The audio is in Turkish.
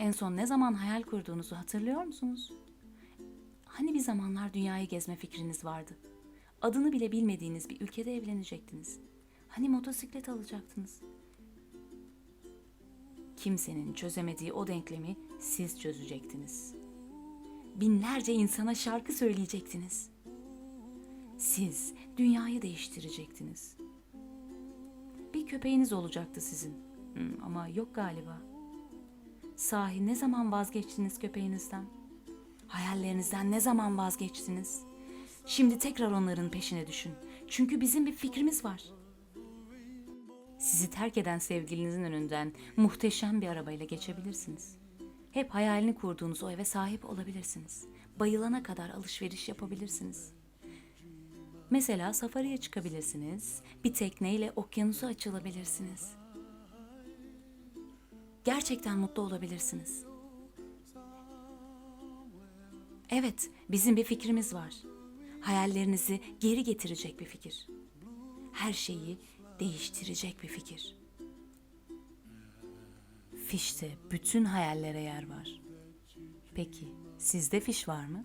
En son ne zaman hayal kurduğunuzu hatırlıyor musunuz? Hani bir zamanlar dünyayı gezme fikriniz vardı? Adını bile bilmediğiniz bir ülkede evlenecektiniz. Hani motosiklet alacaktınız? Kimsenin çözemediği o denklemi siz çözecektiniz. Binlerce insana şarkı söyleyecektiniz. Siz dünyayı değiştirecektiniz. Bir köpeğiniz olacaktı sizin. Ama yok galiba. Sahi ne zaman vazgeçtiniz köpeğinizden? Hayallerinizden ne zaman vazgeçtiniz? Şimdi tekrar onların peşine düşün. Çünkü bizim bir fikrimiz var. Sizi terk eden sevgilinizin önünden muhteşem bir arabayla geçebilirsiniz. Hep hayalini kurduğunuz o eve sahip olabilirsiniz. Bayılana kadar alışveriş yapabilirsiniz. Mesela safariye çıkabilirsiniz. Bir tekneyle okyanusa açılabilirsiniz. Gerçekten mutlu olabilirsiniz. Evet, bizim bir fikrimiz var. Hayallerinizi geri getirecek bir fikir. Her şeyi değiştirecek bir fikir. Fişte bütün hayallere yer var. Peki, sizde fiş var mı?